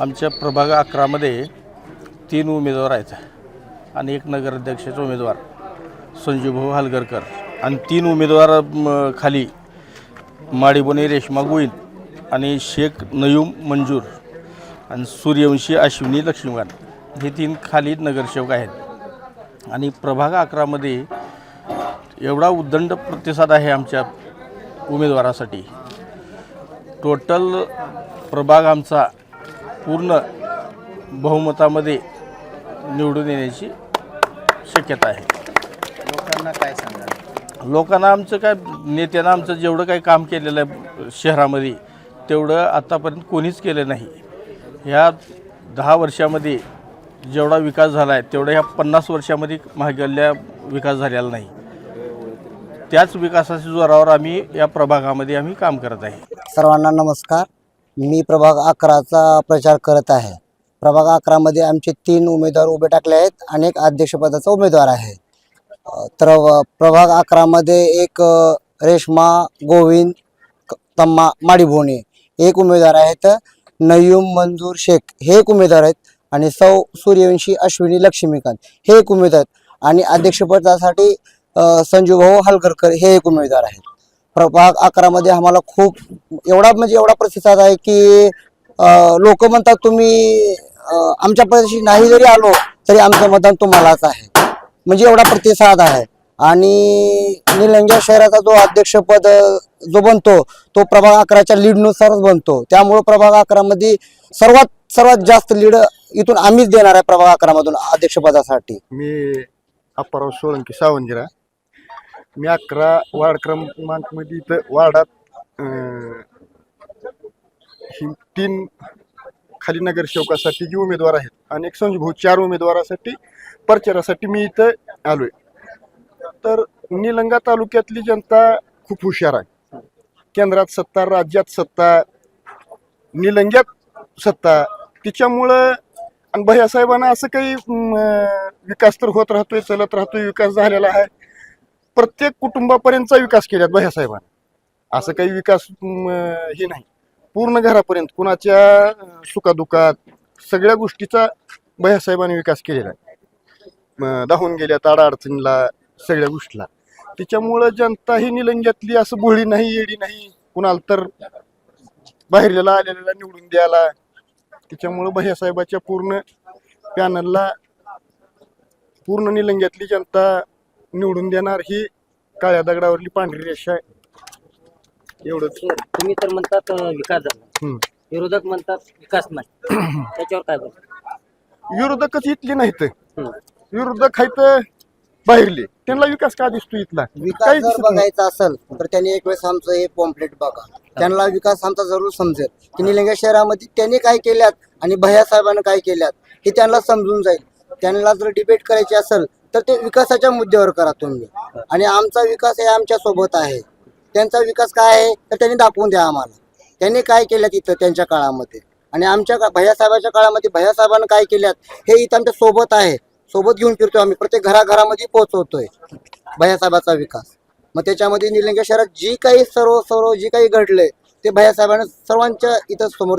आमच्या प्रभाग अकरामध्ये तीन उमेदवार आहेत आणि एक नगराध्यक्षाचा उमेदवार संजीवभाऊ हलगरकर. आणि तीन उमेदवार म, खाली माडीबोने रेश्मा गोविंद आणि शेख नयूम मंजूर आणि सूर्यवंशी अश्विनी लक्ष्मीकांत. हे तीन खाली नगरसेवक आहेत. आणि प्रभाग अकरामध्ये एवढा उद्दंड प्रतिसाद आहे आमच्या उमेदवारासाठी. टोटल प्रभाग आमचा पूर्ण बहुमतामध्ये निवडून येण्याची शक्यता आहे. लोकांना काय सांगाल? लोकांना आमचं काय नेत्यानं आमचं जेवढं काही काम केलेलं आहे शहरामध्ये तेवढं आत्तापर्यंत कोणीच केलं नाही. ह्या दहा वर्षामध्ये जेवढा विकास झाला आहे तेवढा ह्या पन्नास वर्षामध्ये महागल्ल्या विकास झालेला नाही. त्याच विकासाच्या जोरावर आम्ही या प्रभागामध्ये आम्ही काम करत आहे. सर्वांना नमस्कार. मी प्रभाग अकराचा प्रचार करत आहे. प्रभाग अकरामध्ये आमचे तीन उमेदवार उभे टाकले आहेत आणि एक अध्यक्षपदाचा उमेदवार आहे. तर प्रभाग अकरामध्ये एक रेश्मा गोविंद क- तम्मा माडीभोणे एक उमेदवार आहेत. नयूम मंजूर शेख हे एक उमेदवार आहेत आणि सौ सूर्यवंशी अश्विनी लक्ष्मीकांत हे एक उमेदवार आहेत. आणि अध्यक्षपदासाठी संजूभाऊ हलगरकर हे एक उमेदवार आहेत. प्रभाग अकरामध्ये आम्हाला खूप एवढा म्हणजे एवढा प्रतिसाद आहे की लोक म्हणतात तुम्ही आमच्या प्रदेशी नाही जरी आलो तरी आमचं मतदान तुम्हालाच आहे. म्हणजे एवढा प्रतिसाद आहे. आणि निलंग्या शहराचा जो अध्यक्षपद जो बनतो तो प्रभाग अकराच्या लीडनुसारच बनतो. त्यामुळं प्रभाग अकरामध्ये सर्वात सर्वात जास्त लीड इथून आम्हीच देणार आहे प्रभाग अकरामधून अध्यक्षपदासाठी. मी अप्पाराव सोळंकी सावंगिरा मी अकरा वार्ड क्रमांकमध्ये इथं वार्डात ही तीन खाली नगरसेवकासाठी जी उमेदवार आहेत आणि एक संजूभाऊ चार उमेदवारासाठी प्रचारासाठी मी इथं आलो आहे तर निलंगा तालुक्यातली जनता खूप हुशार आहे. केंद्रात सत्ता राज्यात सत्ता निलंग्यात सत्ता तिच्यामुळं आणि भैयासाहेबांना असं काही विकास तर होत राहतोय चलत राहतोय विकास झालेला आहे. प्रत्येक कुटुंबापर्यंतचा विकास केल्यात भैयासाहेबांना असं काही विकास हे नाही. पूर्ण घरापर्यंत कुणाच्या सुखादुखात सगळ्या गोष्टीचा भैयासाहेबांनी विकास केलेला आहे. दाहून धावून गेल्यात अडचणीला सगळ्या गोष्टीला. त्याच्यामुळं जनता ही निलंग्यातली असं भोळी नाही येडी नाही. कुणाला तर बाहेरलेला आलेल्याला निवडून द्यायला. त्याच्यामुळं भैयासाहेबाच्या पूर्ण पॅनलला पूर्ण निलंग्यातली जनता निवडून देणार ही काळ्या दगडावरली पांढरी रेषा आहे. एवढंच. तुम्ही तर म्हणतात विकास झाला. हम्म. विरोधक म्हणतात विकास नाही. त्याच्यावर काय बोल विरोधकच इथली नाहीत. विरोधक आहेत बाहेरले. त्यांना विकास का दिसतो इथला? विकास जर. बघायचा असेल तर त्यांनी एक वेळेस आमचं हे पॉम्पलेट बघा. त्यांना विकास आमचा जरूर समजेल. की निलंगा शहरामध्ये त्यांनी काय केल्यात आणि भैया साहेबांनी काय केल्यात हे त्यांना समजून जाईल. त्यांना जर डिबेट करायची असेल तर ते विकासाच्या मुद्द्यावर करा तुम्ही. आणि आमचा विकास हे आमच्यासोबत आहे. त्यांचा विकास काय आहे तर त्यांनी दाखवून द्या आम्हाला. त्यांनी काय केलं इथं त्यांच्या काळामध्ये? आणि आमच्या का- भैया साहेबाच्या काळामध्ये भैयासाहेबांना काय केल्यात हे इथं आमच्यासोबत आहे. सोबत घेऊन फिरतोय आम्ही. प्रत्येक घराघरामध्ये पोहोचवतोय भैयासाहेबाचा विकास. मग त्याच्यामध्ये निलंगा शहरात जी काही सर्व सर्व जी काही घडलंय ते भैयासाहेबांना सर्वांच्या इथं समोर